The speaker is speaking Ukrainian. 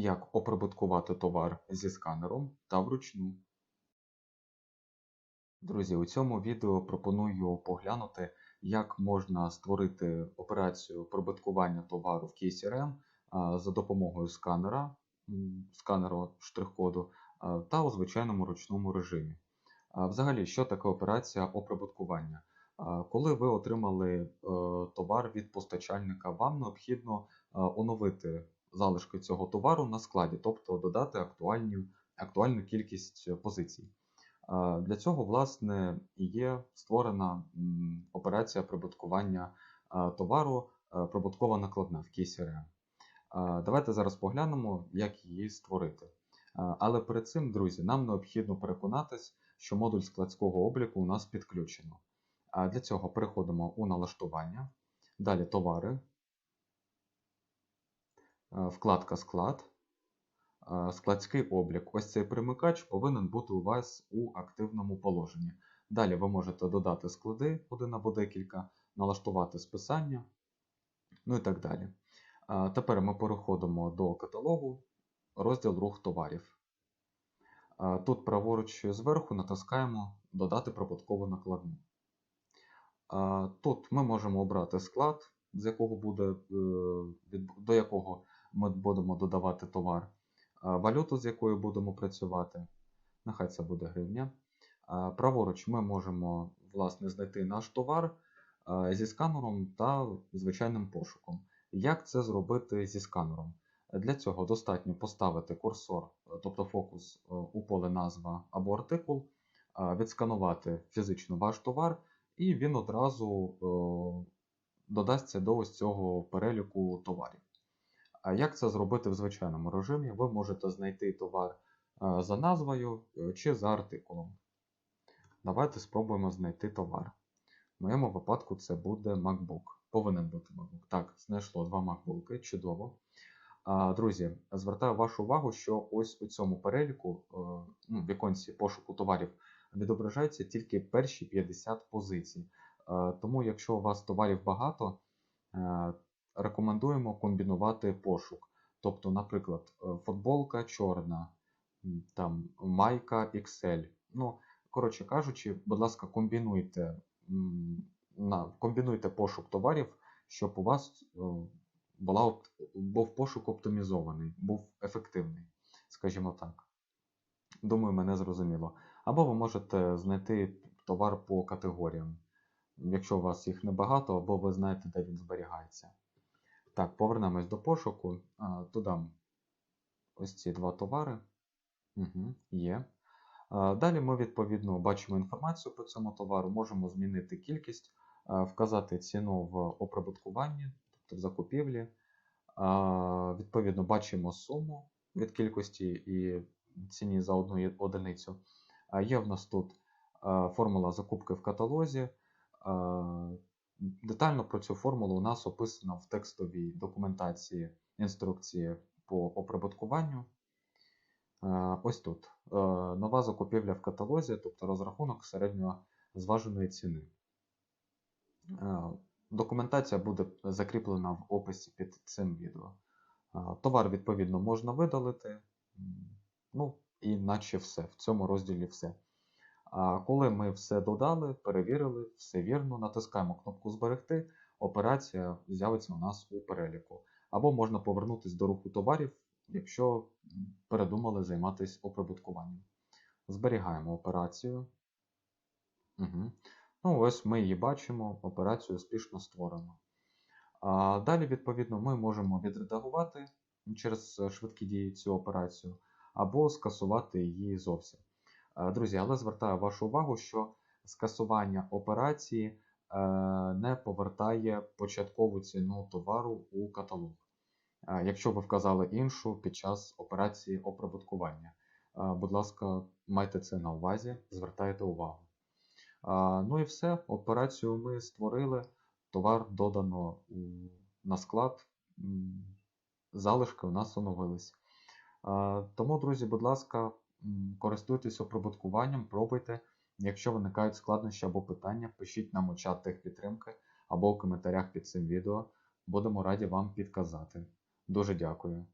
як оприбуткувати товар зі сканером та вручну. Друзі, у цьому відео пропоную поглянути, як можна створити операцію прибуткування товару в KCRM а, за допомогою сканера, сканеру штрих-коду та у звичайному ручному режимі. Взагалі, що таке операція оприбуткування? Коли ви отримали е, товар від постачальника, вам необхідно е, оновити залишки цього товару на складі, тобто додати актуальну, актуальну кількість позицій. Для цього, власне, є створена операція прибуткування товару, прибуткова накладна в. А, Давайте зараз поглянемо, як її створити. Але перед цим, друзі, нам необхідно переконатись, що модуль складського обліку у нас підключено. Для цього переходимо у налаштування, далі товари, вкладка склад, а, складський облік. Ось цей примикач повинен бути у вас у активному положенні. Далі ви можете додати склади один або декілька, налаштувати списання, ну і так далі. Тепер ми переходимо до каталогу, розділ рух товарів. Тут праворуч зверху натискаємо Додати прибуткову накладну. Тут ми можемо обрати склад, з якого буде, е, до якого ми будемо додавати товар, валюту, з якою будемо працювати. Нехай це буде гривня. Праворуч ми можемо власне, знайти наш товар зі сканером та звичайним пошуком. Як це зробити зі сканером? Для цього достатньо поставити курсор, е, тобто фокус е, у поле назва або артикул, відсканувати фізично ваш товар, і він одразу е, додасться до ось цього переліку товарів. А як це зробити в звичайному режимі? Ви можете знайти товар е, за назвою е, чи за артикулом. Давайте спробуємо знайти товар. В моєму випадку це буде MacBook. Повинен бути MacBook. Так, знайшло два MacBook, чудово. Друзі, звертаю вашу увагу, що ось у цьому переліку, е, ну, в віконці пошуку товарів, відображаються тільки перші 50 позицій. Тому, якщо у вас товарів багато, рекомендуємо комбінувати пошук. Тобто, наприклад, е, футболка чорна, там майка XL. Ну, коротше кажучи, будь ласка, комбінуйте, комбінуйте пошук товарів, щоб у вас е, була, був пошук оптимізований, був ефективний, скажімо так. Думаю, мене зрозуміло. Або ви можете знайти товар по категоріям, якщо у вас їх небагато, або ви знаєте, де він зберігається. Так, повернемось до пошуку. Додам ось ці два товари. Угу, є. Далі ми, відповідно, бачимо інформацію по цьому товару, можемо змінити кількість, вказати ціну в оприбуткуванні, тобто в закупівлі. Відповідно, бачимо суму від кількості і ціні за одну одиницю. Є в нас тут формула закупки в каталозі. Детально про цю формулу у нас описано в текстовій документації інструкції по оприбуткуванню. Е, Ось тут. Е, Нова закупівля в каталозі, тобто розрахунок середньо зваженої ціни. Е, Документація буде закріплена в описі під цим відео. Товар, відповідно, можна видалити. Ну, і наче все. В цьому розділі все. А коли ми все додали, перевірили, все вірно, натискаємо кнопку Зберегти, операція з'явиться у нас у переліку. Або можна повернутися до руху товарів, якщо передумали займатися оприбуткуванням. Зберігаємо операцію. Угу. Ну, ось ми її бачимо, операцію успішно створено. А далі, відповідно, ми можемо відредагувати через швидкі дії цю операцію, або скасувати її зовсім. Е, Друзі, але звертаю вашу увагу, що скасування операції е, не повертає початкову ціну товару у каталог. Е, Якщо ви вказали іншу під час операції оприбуткування. Будь ласка, майте це на увазі, звертайте увагу. Ну і все, операцію ми створили, товар додано на склад, залишки у нас оновились. Тому, друзі, будь ласка, користуйтесь оприбуткуванням, пробуйте. Якщо виникають складнощі або питання, пишіть нам у чат техпідтримки або в коментарях під цим відео. Будемо раді вам підказати. Дуже дякую.